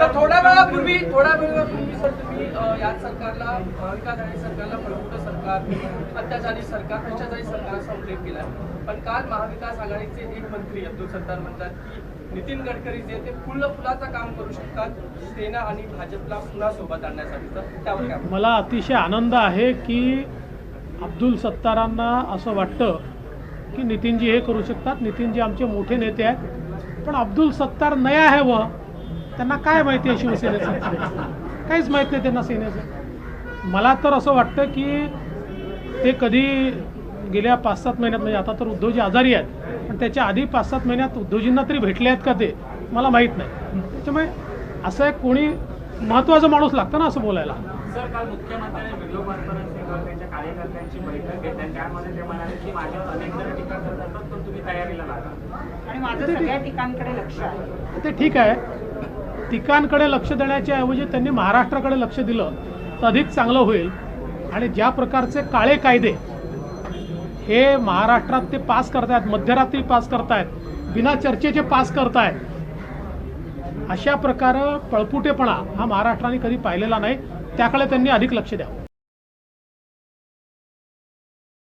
Sir थोड्या वेळापूर्वी थोड्या वेळापूर्वी सर तुम्ही याच सरकारला महाविकास आघाडी सरकारला प्रमुख सरकार अत्याचारी सरकार भ्रष्टाचारी सरकार असा उल्लेख केला पण काल महाविकास आघाडीचे एक मंत्री अब्दुल सत्तार म्हणतात की नितीन गडकरी जे ते फुल फुलाचं काम करू शकतात सेना आणि भाजपला पुन्हा सोबत आणण्यासाठी. तर त्यावर काय मला अतिशय आनंद आहे की अब्दुल सत्तारांना असं वाटतं की नितीनजी हे करू शकतात. नितीनजी आमचे मोठे नेते आहेत. पण अब्दुल सत्तार नया आहे व त्यांना काय माहिती आहे शिवसेनेचं? काहीच माहीत नाही त्यांना सेनेचं. मला तर असं वाटतं की ते कधी गेल्या पाच सात महिन्यात म्हणजे आता तर उद्धवजी आजारी आहेत पण त्याच्या आधी पाच सात महिन्यात उद्धवजींना तरी भेटले आहेत का ते मला माहीत नाही. त्याच्यामुळे असं एक कोणी महत्त्वाचा माणूस लागतं ना असं बोलायला. सर काल मुख्यमंत्र्यांनी व्हिडिओ कॉन्फरन्सिंगवर त्यांच्या कार्यकर्त्यांची बैठक घेतली आणि त्यामध्ये ते म्हणाले की माझ्यावर अनेक जण टीका करत असतात पण तुम्ही तयारीला लागा. आणि माझं सगळ्या ठिकाणकडे लक्ष आहे. ते ठीक आहे. ठिकाणकडे लक्ष देण्याच्या ऐवजी त्यांनी महाराष्ट्राकडे लक्ष दिलं तर अधिक चांगलं होईल. आणि ज्या प्रकारचे काळे कायदे हे महाराष्ट्रात ते पास करतायत मध्यरात्री पास करतायत बिना चर्चेचे पास करतायत अशा प्रकारे पळपुटेपणा हा महाराष्ट्राने कधी पाहिलेला नाही. त्याकडे त्यांनी अधिक लक्ष द्यावं.